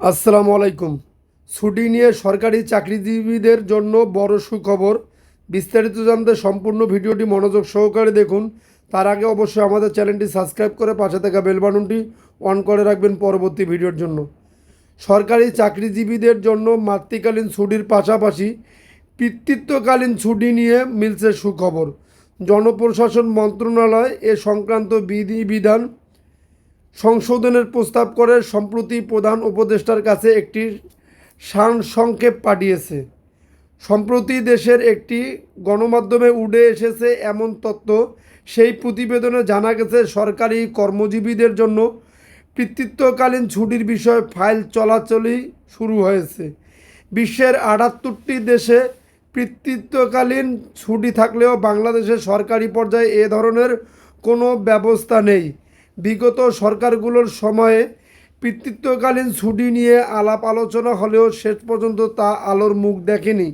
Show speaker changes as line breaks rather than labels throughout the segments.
আসসালামু আলাইকুম। ছুটি নিয়ে সরকারি চাকরিজীবীদের জন্য বড় সুখবর। বিস্তারিত জানতে সম্পূর্ণ ভিডিওটি মনোযোগ সহকারে দেখুন। তার আগে অবশ্যই আমাদের চ্যানেলটি সাবস্ক্রাইব করে পাশে থাকা বেল বাটনটি অন করে রাখবেন পরবর্তী ভিডিওর জন্য। সরকারি চাকরিজীবীদের জন্য মাতৃকালীন ছুটির পাশাপাশি পিতৃত্বকালীন ছুটি নিয়ে মিলছে সুখবর। জনপ্রশাসন মন্ত্রণালয় এ সংক্রান্ত বিধিবিধান সংশোধনের প্রস্তাব করে সম্প্রতি প্রধান উপদেষ্টার কাছে একটি সার সংক্ষেপ পাঠিয়েছে। সম্প্রতি দেশের একটি গণমাধ্যমে উঠে এসেছে এমন তথ্য। সেই প্রতিবেদনে জানা গেছে, সরকারি কর্মজীবীদের জন্য পিতৃত্বকালীন ছুটির বিষয়ে ফাইল চলাচলই শুরু হয়েছে। বিশ্বের আটাত্তরটি দেশে পিতৃত্বকালীন ছুটি থাকলেও বাংলাদেশে সরকারি পর্যায়ে এ ধরনের কোনো ব্যবস্থা নেই। বিগত সরকারগুলোর সময়ে পিতৃত্বকালীন ছুটি নিয়ে আলাপ আলোচনা হলেও শেষ পর্যন্ত তা আলোর মুখ দেখেনি।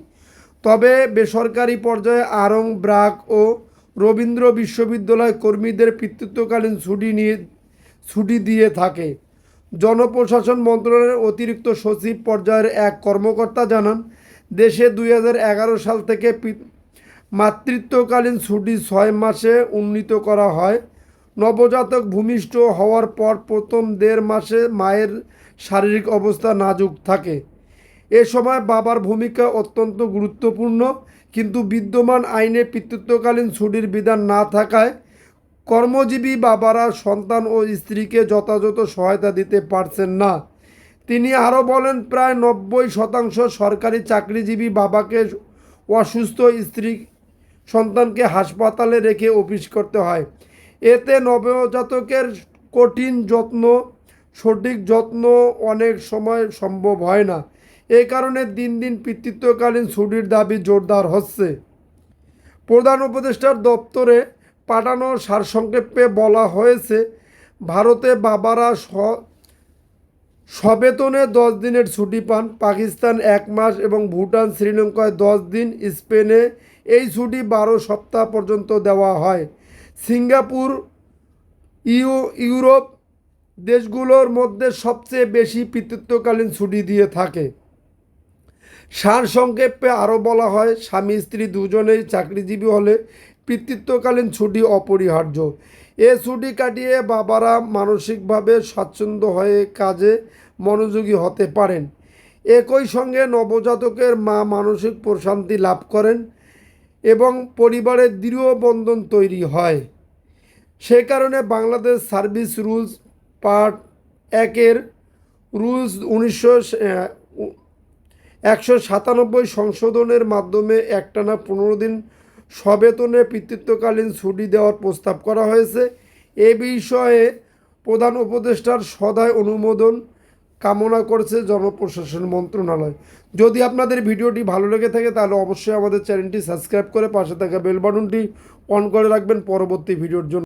তবে বেসরকারি পর্যায়ে আরং, ব্রাক ও রবীন্দ্র বিশ্ববিদ্যালয় কর্মীদের পিতৃত্বকালীন ছুটি নিয়ে ছুটি দিয়ে থাকে। জনপ্রশাসন মন্ত্রণালয়ের অতিরিক্ত সচিব পর্যায়ের এক কর্মকর্তা জানান, দেশে দু হাজার এগারো সাল থেকে মাতৃত্বকালীন ছুটি ছয় মাসে উন্নীত করা হয়। নবজাতক ভূমিষ্ঠ হওয়ার পর প্রথম দেড় মাসে মায়ের শারীরিক অবস্থা নাজুক থাকে। এ সময় বাবার ভূমিকা অত্যন্ত গুরুত্বপূর্ণ, কিন্তু বিদ্যমান আইনে পিতৃত্বকালীন ছুটির বিধান না থাকায় কর্মজীবী বাবারা সন্তান ও স্ত্রীকে যথাযথ সহায়তা দিতে পারছেন না। তিনি আরও বলেন, প্রায় নব্বই শতাংশ সরকারি চাকরিজীবী বাবাকে অসুস্থ স্ত্রী সন্তানকে হাসপাতালে রেখে অফিস করতে হয়। এতে নবজাতকের কঠিন যত্ন, সঠিক যত্ন অনেক সময় সম্ভব হয় না। এই কারণে দিন দিন পিতৃত্বকালীন ছুটির দাবি জোরদার হচ্ছে। প্রধান উপদেষ্টার দপ্তরে পাঠানো সারসংক্ষেপে বলা হয়েছে, ভারতে বাবারা সবেতনে দশ দিনের ছুটি পান। পাকিস্তান এক মাস এবং ভুটান, শ্রীলঙ্কায় দশ দিন। স্পেনে এই ছুটি বারো সপ্তাহ পর্যন্ত দেওয়া হয়। সিঙ্গাপুর, ইউ, ইউরোপ দেশগুলোর মধ্যে সবচেয়ে বেশি পিতৃত্বকালীন ছুটি দিয়ে থাকে। সার সংক্ষেপে আরও বলা হয়, স্বামী, স্ত্রী দুজনেই চাকরিজীবী হলে পিতৃত্বকালীন ছুটি অপরিহার্য। এ ছুটি কাটিয়ে বাবারা মানসিকভাবে স্বাচ্ছন্দ্য হয়ে কাজে মনোযোগী হতে পারেন। একই সঙ্গে নবজাতকের মা মানসিক প্রশান্তি লাভ করেন। এবং পরিবারের দৃঢ় বন্ধন তৈরি হয়। সে কারণে বাংলাদেশ সার্ভিস রুলস পার্ট একের রুলস উনিশশো একশো সাতানব্বই সংশোধনের মাধ্যমে একটানা পনেরো দিন সবেতনে পিতৃত্বকালীন ছুটি দেওয়ার প্রস্তাব করা হয়েছে। এ বিষয়ে প্রধান উপদেষ্টার সদায় অনুমোদন কামনা করেছে জনপ্রশাসন মন্ত্রণালয়। যদি আপনাদের ভিডিওটি ভালো লেগে থাকে, তাহলে অবশ্যই আমাদের চ্যানেলটি সাবস্ক্রাইব করে পাশে থাকা বেল বাটনটি অন করে রাখবেন। পরবর্তী ভিডিওর জন্য